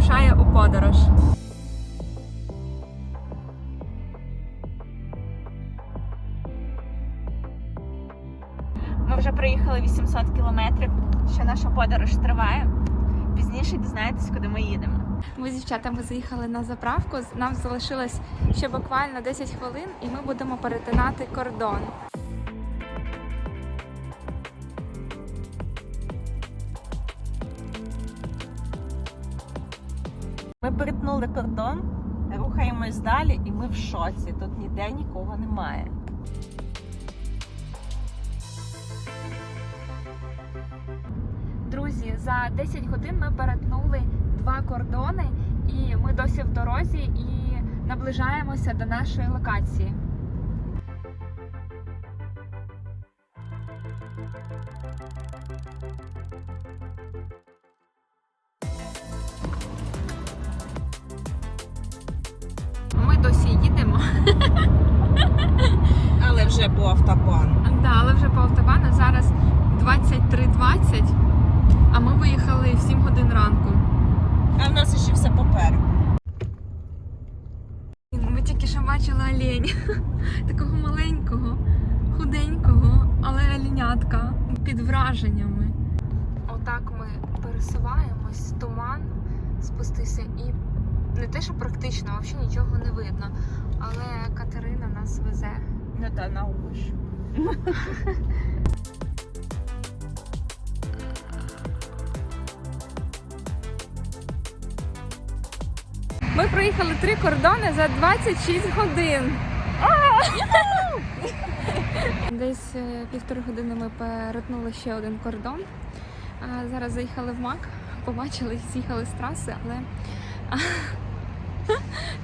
вирушає у подорож. Ми вже проїхали 800 кілометрів. Ще наша подорож триває. Пізніше дізнаєтесь, куди ми їдемо. Ми з дівчатами заїхали на заправку. Нам залишилось ще буквально 10 хвилин, і ми будемо перетинати кордон. Перетнули кордон, рухаємось далі, і ми в шоці. Тут ніде нікого немає. Друзі, за 10 годин ми перетнули два кордони, і ми досі в дорозі і наближаємося до нашої локації. Але вже по автобану. Да, але вже по автобану зараз 23.20, а ми виїхали в 7 годин ранку. А в нас ще все попереду. Ми тільки що бачили олень. Такого маленького, худенького, але оленятка під враженнями. Отак ми пересуваємось, туман спустився і не те, що практично, взагалі нічого не видно. Але Катерина нас везе. Не та на ощупь. Ми проїхали три кордони за 26 годин. Десь е, півтори години ми перетнули ще один кордон. Зараз заїхали в МАК, побачили, з'їхали з траси, але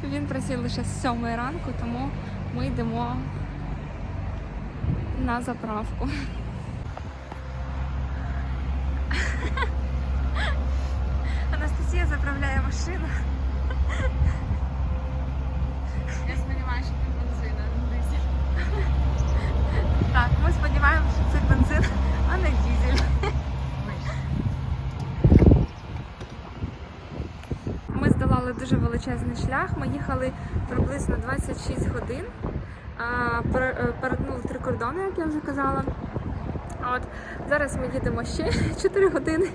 він працює лише з 7 ранку, тому ми йдемо на заправку. Анастасія заправляє машину. Я сподіваюся, що ти бензина. Так, ми сподіваємося, що це бензин, а не дізель. Ми здолали дуже величезний шлях. Ми їхали приблизно 26 годин. е, Перетнули три кордони, як я вже казала. От зараз ми їдемо ще 4 години.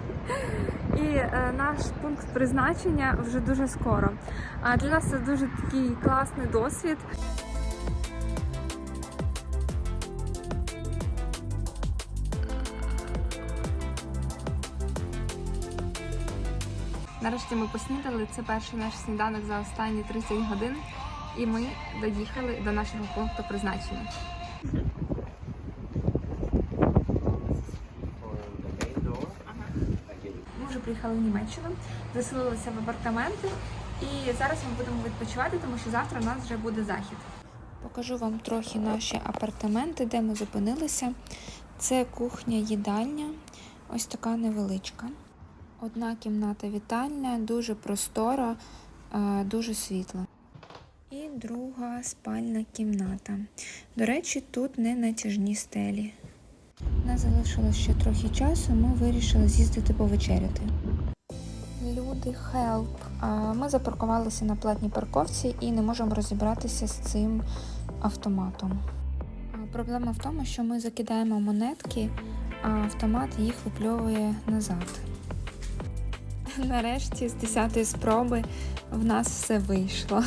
І е, наш пункт призначення вже дуже скоро. А для нас це дуже такий класний досвід. Нарешті ми поснідали. Це перший наш сніданок за останні 30 годин, і ми доїхали до нашого пункту призначення. Ми вже приїхали в Німеччину, заселилися в апартаменти, і зараз ми будемо відпочивати, тому що завтра у нас вже буде захід. Покажу вам трохи наші апартаменти, де ми зупинилися. Це кухня, їдальня, ось така невеличка. Одна кімната вітальня, дуже простора, е, дуже світла. І друга спальна кімната. До речі, тут не натяжні стелі. Нас залишилось ще трохи часу, ми вирішили з'їздити повечеряти. Люди, хелп. Ми запаркувалися на платній парковці і не можемо розібратися з цим автоматом. Проблема в тому, що ми закидаємо монетки, а автомат їх випльовує назад. Нарешті, з 10-ї спроби, в нас все вийшло.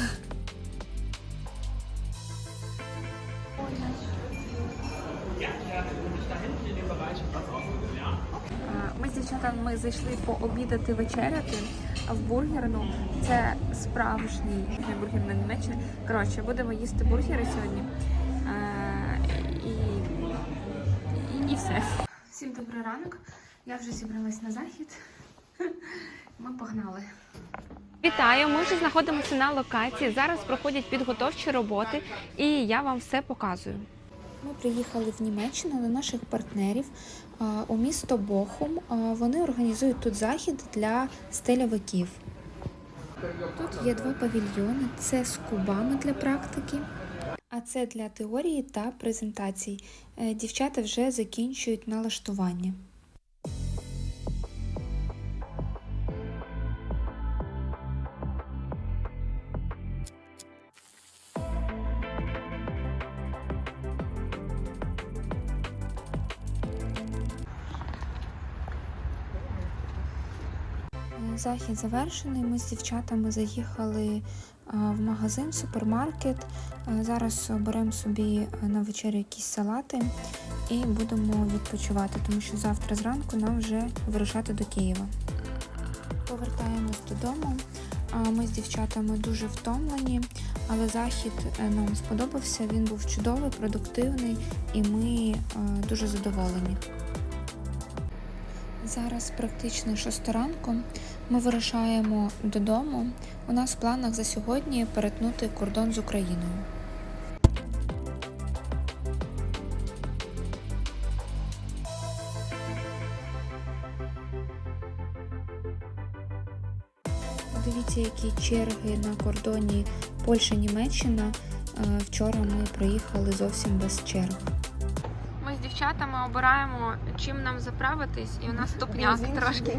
Ми з дівчатами зайшли пообідати вечеряти в бургерну. Це справжній бургер на Німеччині. Коротше, будемо їсти бургери сьогодні. І, і, і все. Всім добрий ранок. Я вже зібралась на захід. Ми погнали. Вітаю! Ми вже знаходимося на локації. Зараз проходять підготовчі роботи, і я вам все показую. Ми приїхали в Німеччину до наших партнерів у місто Бохум. Вони організують тут захід для стелявиків. Тут є два павільйони: це з кубами для практики, а це для теорії та презентацій. Е, Дівчата вже закінчують налаштування. Захід завершений. Ми з дівчатами заїхали в магазин, супермаркет. Е, Зараз беремо собі е, на вечерю якісь салати і будемо відпочивати, тому що завтра зранку нам вже вирушати до Києва. Повертаємось додому. Ми з дівчатами дуже втомлені, але захід е, нам сподобався. Він був чудовий, продуктивний і ми е, дуже задоволені. Зараз практично 6 ранку. Ми вирушаємо додому. У нас в планах за сьогодні перетнути кордон з Україною. Дивіться, які черги на кордоні Польща-Німеччина. Е, Вчора ми проїхали зовсім без черг. Ми дівчатами обираємо, чим нам заправитись, і у нас тупняк трошки.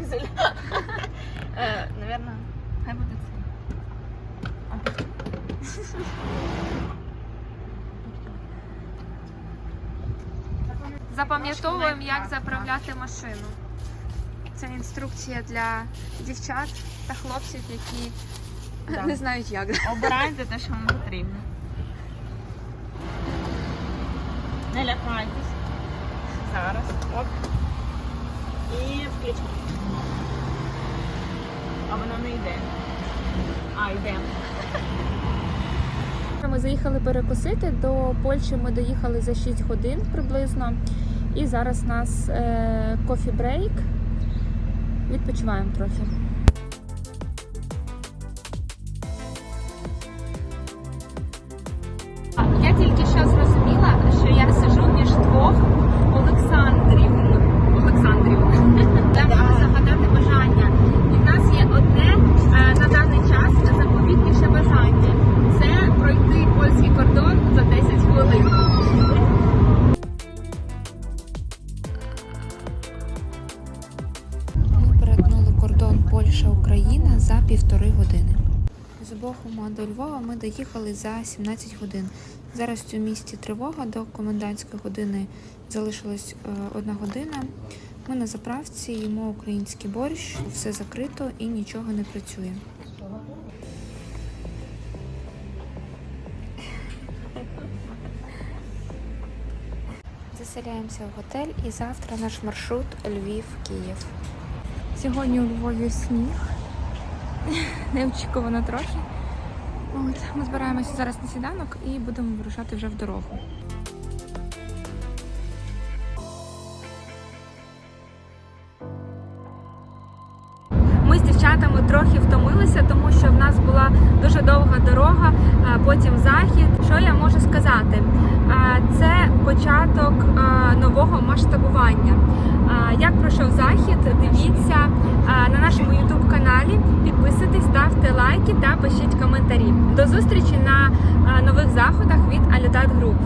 Е, Наверно, хай буде це. Запам'ятовуємо, як заправляти машину. Це інструкція для дівчат та хлопців, які Да. не знають як. Обирайте те, що вам потрібно. Не лякайтесь. Зараз. Оп. І включимо. А воно не йде. А, йде. Ми заїхали перекусити. До Польщі ми доїхали за 6 годин приблизно. І зараз у нас е, кофі брейк. Відпочиваємо трохи. Бохума до Львова ми доїхали за 17 годин. Зараз цьому місті тривога до комендантської години залишилась е, одна година. Ми на заправці їмо український борщ, все закрито і нічого не працює. Заселяємося в готель і завтра наш маршрут Львів-Київ. Сьогодні у Львові сніг. Неочікувано трохи. От, ми збираємося зараз на сніданок і будемо вирушати вже в дорогу. Ми з дівчатами трохи втомилися, тому що в нас була дуже довга дорога, потім захід. Що я можу початок нового масштабування. А, Як пройшов захід, дивіться на нашому youtube каналі. Підписуйтесь, ставте лайки та пишіть коментарі. До зустрічі на нових заходах від Алютат Груп.